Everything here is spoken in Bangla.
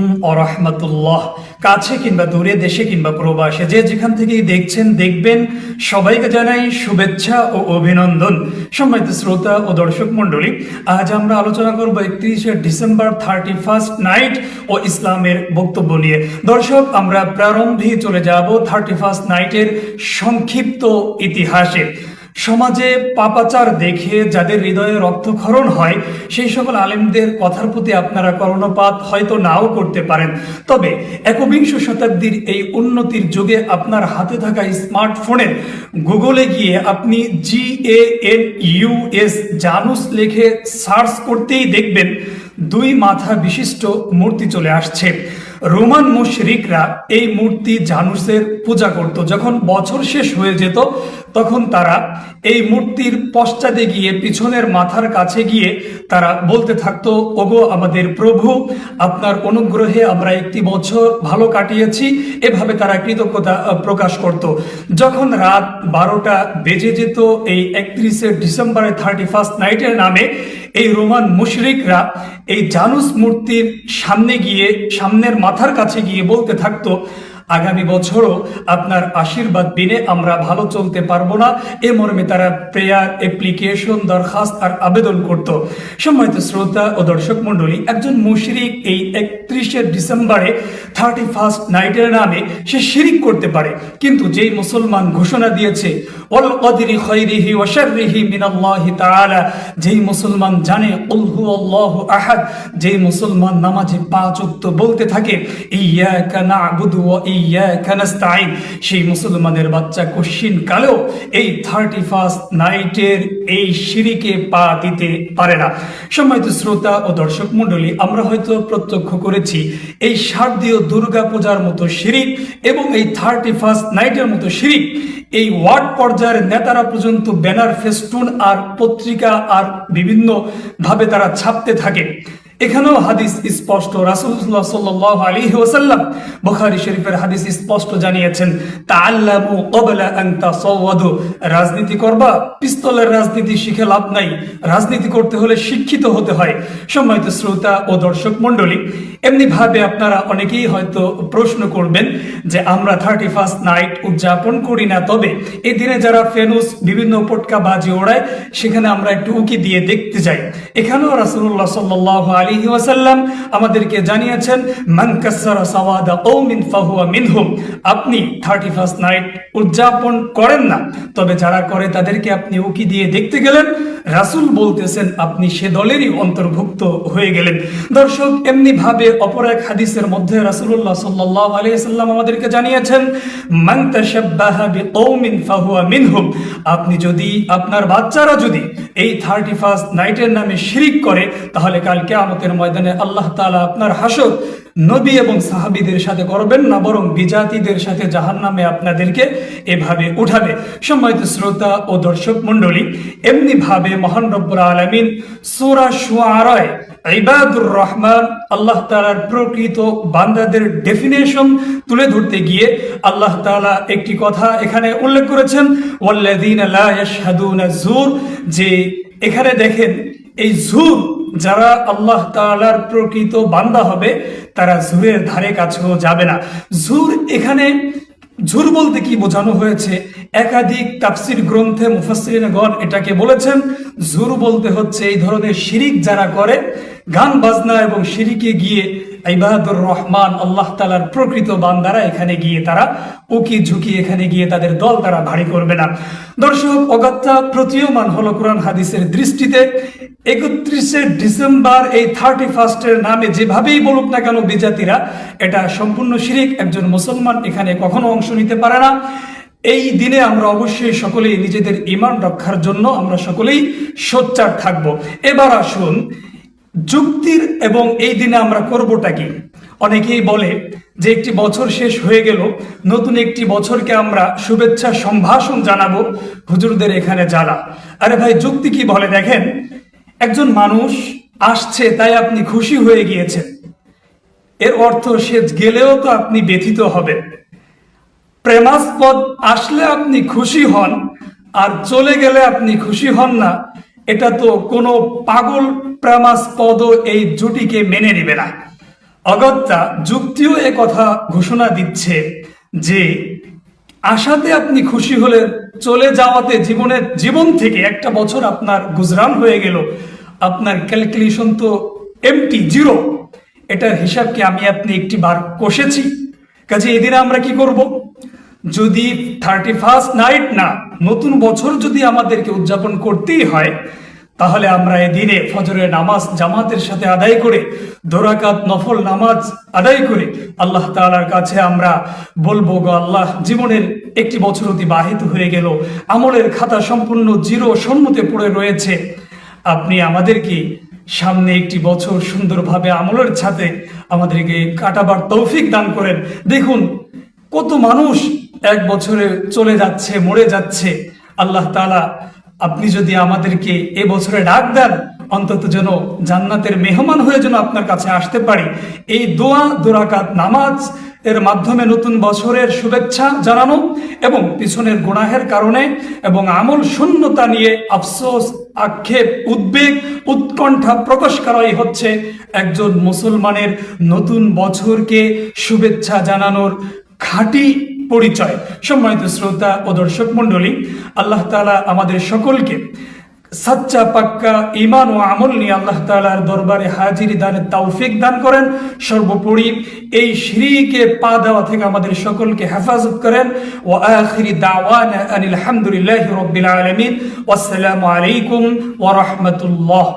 আলাইকুম আরহামতুল্লাহ কাছে কিংবা দূরে, দেশে কিংবা প্রবাসে যে যেখান দেখছেন, দেখবেন, সবাইকে জানাই শুভেচ্ছা ও অভিনন্দন। সম্মানিত শ্রোতা ও দর্শক মণ্ডলী, আজ আমরা আলোচনা করব একত্রিশে ডিসেম্বর থার্টি ফার্স্ট নাইট ও ইসলামের বক্তব্য নিয়ে। দর্শক, আমরা প্রারম্ভে চলে যাব থার্টি ফার্স্ট নাইটের সংক্ষিপ্ত ইতিহাসে। সমাজে পাপাচার দেখে যাদের হৃদয়ে রক্তক্ষরণ হয়, সেই সকল আলেমদের কথার প্রতি আপনারা কর্ণপাত হয়তো নাও করতে পারেন। তবে একবিংশ শতাব্দীর এই উন্নতির যুগে আপনার হাতে থাকা স্মার্টফোনের গুগলে গিয়ে আপনি G A N U S Janus লেখে সার্চ করতেই দেখবেন, দুই মাথা বিশিষ্ট মূর্তি চলে আসছে। রোমান মুশরিকরা এই মূর্তি জানুসের পূজা করত। যখন বছর শেষ হয়ে যেত, তখন তারা এই মূর্তির পশ্চাতে গিয়ে পিছনের মাথার কাছে গিয়ে তারা বলতে থাকতো, ওগো আমাদের প্রভু, আপনার অনুগ্রহে আমরা একটি বছর ভালো কাটিয়েছি। এভাবে তারা কৃতজ্ঞতা প্রকাশ করত। যখন রাত বারোটা বেজে যেত, এই একত্রিশে ডিসেম্বরের থার্টি ফার্স্ট নাইটের নামে এই রোমান মুশরিকরা এই জানুস মূর্তির সামনে গিয়ে সামনের মাথার কাছে গিয়ে বলতে থাকতো আগামী বছরও আপনার আশীর্বাদ বিনে আমরা ভালো চলতে পারব না। এ মর্মে তারা প্রেয়ার অ্যাপ্লিকেশন দরখাস্ত আর আবেদন করত। সম্মানিত শ্রোতা ও দর্শক মণ্ডলী, একজন মুশরিক এই একত্রিশে ডিসেম্বরে থার্টি ফার্স্ট নাইটের নামে সে শিরিক করতে পারে। কিন্তু যেই মুসলমান ঘোষণা দিয়েছে কদরি খৈরিহি ওয়া শাররিহি মিনাল্লাহি তাআলা যেই মুসলমান জানে আহাদ যেই মুসলমান নামাজে পাঁচ ওয়াক্ত বলতে থাকে ইয়াকা না'বুদু ওয়া সেই মুসলমানের বাচ্চা কশিন কালেও এই থার্টি ফার্স্ট নাইটের এই শিরিকে পা দিতে পারে না। সম্মানিত শ্রোতা ও দর্শক মণ্ডলী, আমরা হয়তো প্রত্যক্ষ করেছি, এই শারদীয় দুর্গা পূজার মতো শিরিক এবং এই থার্টি ফার্স্ট নাইটের মতো শিরিক এই ওয়ার্ড পর্যায়ের নেতারা পর্যন্ত ব্যানার, ফেস্টুন আর পত্রিকা আর বিভিন্ন ভাবে তারা ছাপতে থাকে। এখানেও হাদিস স্পষ্ট। রাসূলুল্লাহ সাল্লাল্লাহু আলাইহি ওয়াসাল্লাম বুখারী শরীফের হাদিস স্পষ্ট জানিয়েছেন ক্বাবলা আন তাসাওয়াদু। রাজনীতি করবা, পিস্তলের রাজনীতি শিখে লাভ নাই। রাজনীতি করতে হলে শিক্ষিত হতে হয়। সম্মানিত শ্রোতা ও দর্শক মণ্ডলী এমনি ভাবে আপনারা অনেকেই হয়তো প্রশ্ন করবেন যে, আমরা থার্টি ফার্স্ট নাইট উদযাপন করি না, তবে এই দিনে যারা ফেনুস, বিভিন্ন পটকা বাজি ওড়ায়, সেখানে আমরা একটু উকি দিয়ে দেখতে যাই। এখানেও রাসুল্লাহ সাল্লাহ সাল্লাল্লাহু আলাইহি ওয়াসাল্লাম আমাদেরকে জানিয়েছেন, মান সাওয়াদা ও মিন ফাহুয়া মিনহুম। আপনি থার্টি ফার্স্ট নাইট উদযাপন করেন না, তবে যারা করে তাদেরকে আপনি উকি দিয়ে দেখতে গেলেন। রাসূল বলতেছেন, আপনি সে দলেরই অন্তর্ভুক্ত হয়ে গেলেন। দর্শক এমনি ভাবে অপর এক হাদিসের মধ্যে রাসূলুল্লাহ সাল্লাল্লাহু আলাইহি সাল্লাম আমাদেরকে জানিয়েছেন, মান মিনহুম। আপনি যদি, আপনার বাচ্চারা যদি এই থার্টি ফার্স্ট নাইটের নামে শিরিক করে, তাহলে কালকে কিয়ামতের ময়দানে আল্লাহ তাআলা আপনার হাসর নবী এবং সাহাবীদের সাথে করবেন না, বরং বিজাতিদের সাথে জাহান্নামে আপনাদেরকে এভাবে উঠাবে। সম্মানিত শ্রোতা ও দর্শক মণ্ডলী এমনি ভাবে মহান রব্বুল আলামিন সূরা শুআরায় ইবাদুর রহমান, আল্লাহ তাআলার প্রকৃত বান্দাদের ডেফিনেশন তুলে ধরতে গিয়ে আল্লাহ তাআলা একটি কথা এখানে উল্লেখ করেছেন লা ইয়াশহাদুনা যুর যে এখানে দেখেন, এই ঝুর যারা আল্লাহ তালার প্রকৃত বান্দা হবে, তারা ঝুরের ধারে কাছেও যাবে না। ঝুর এখানে ঝুর বলতে কি বোঝানো হয়েছে? একাধিক তাফসির গ্রন্থে মুফাসসিরিনগণ এটাকে বলেছেন ঝুর বলতে হচ্ছে এই ধরনের শিরিক যারা করে, গান বাজনা এবং শিরিকে গিয়ে ইবাদুর রহমান আল্লাহ তালার প্রকৃত বান্দারা এখানে গিয়ে তারা উকি ঝুঁকি এখানে গিয়ে তাদের দল তারা ভারী করবে না। দর্শক অগত্যা প্রতীয়মান হলো কোরআন হাদিসের দৃষ্টিতে। একত্রিশে ডিসেম্বর এই থার্টি ফার্স্টের নামে যেভাবেই বলুক না কেন বিজাতিরা, এটা সম্পূর্ণ শিরিক, একজন মুসলমান এখানে কখনো অংশ নিতে পারে না। এই দিনে আমরা অবশ্যই সকলেই নিজেদের ইমান রক্ষার জন্য আমরা সকলেই সোচ্চার থাকব। এবার আসুন যুক্তির এবং এই দিনে আমরা করবোটা কি? অনেকেই বলে যে একটি বছর শেষ হয়ে গেল, নতুন একটি বছরকে আমরা শুভেচ্ছা সম্ভাষণ জানাব হুজুরদের এখানে জ্বালা আরে ভাই, যুক্তি কি বলে দেখেন? একজন মানুষ আসছে, তাই আপনি খুশি হয়ে গিয়েছেন। এর অর্থ সে গেলেও তো আপনি ব্যথিত হবেন। প্রেমাস্পদ আসলে আপনি খুশি হন, আর চলে গেলে আপনি খুশি হন না এটা তো কোনো পাগল প্রেমাস্পদ এই জুটিকে মেনে নেবে না। অগত্যা যুক্তিও এ কথা ঘোষণা দিচ্ছে যে, আশাতে আপনি খুশি হলে চলে যাওয়াতে জীবনের জীবন থেকে একটা বছর আপনার গুজরান হয়ে গেল। আপনার ক্যালকুলেশন তো এমটি জিরো। এটার হিসাবকে আমি আপনি একটি বার কষেছি। কাজে এদিনে আমরা কি করব? যদি থার্টি ফার্স্ট নাইট না, নতুন বছর যদি আমাদেরকে উদযাপন করতেই হয়, তাহলে আমরা এদিনে ফজরের নামাজ জামাতের সাথে আদায় করে, দোরাকাত, নফল নামাজ আদায় করে আল্লাহ তাআলার কাছে আমরা বলব, গো আল্লাহ, জীবনের একটি বছর অতিবাহিত হয়ে গেল, আমলের খাতা সম্পূর্ণ জিরো সম্মতে পড়ে রয়েছে। আপনি আমাদেরকে সামনে একটি বছর সুন্দরভাবে আমলের সাথে আমাদেরকে কাটাবার তৌফিক দান করেন। দেখুন, কত মানুষ এক বছরে চলে যাচ্ছে, মরে যাচ্ছে। আল্লাহ তাআলা, আপনি যদি আমাদেরকে এ বছরে ডাক দেন, অন্তত যেন জান্নাতের মেহমান হয়ে যেন আপনার কাছে আসতে পারি। এই দোয়া, দোরাকাত নামাজ, এর মাধ্যমে নতুন বছরের শুভেচ্ছা জানানো এবং পিছনের গুনাহের কারণে এবং আমল শূন্যতা নিয়ে আফসোস, আক্ষেপ, উদ্বেগ, উৎকণ্ঠা প্রকাশ করাই হচ্ছে একজন মুসলমানের নতুন বছরকে শুভেচ্ছা জানানোর খাঁটি পরিচয়। সম্মানিত শ্রোতা ও দর্শক মণ্ডলী, আল্লাহ তালা আমাদের সকলকে সাচ্চা পাক্কা ইমান ও আমল নিয়ে আল্লাহ তাআলার দরবারে হাজিরি দানের তাওফিক দান করেন। সর্বোপরি এই শিরিকে পা দেওয়া থেকে আমাদের সকলকে হেফাজত করেন। ও আখিরি দাওয়ানা আনিল হামদুলিল্লাহি রাব্বিল আলামিন। ওয়াসসালামু আলাইকুম ওয়া রাহমাতুল্লাহ।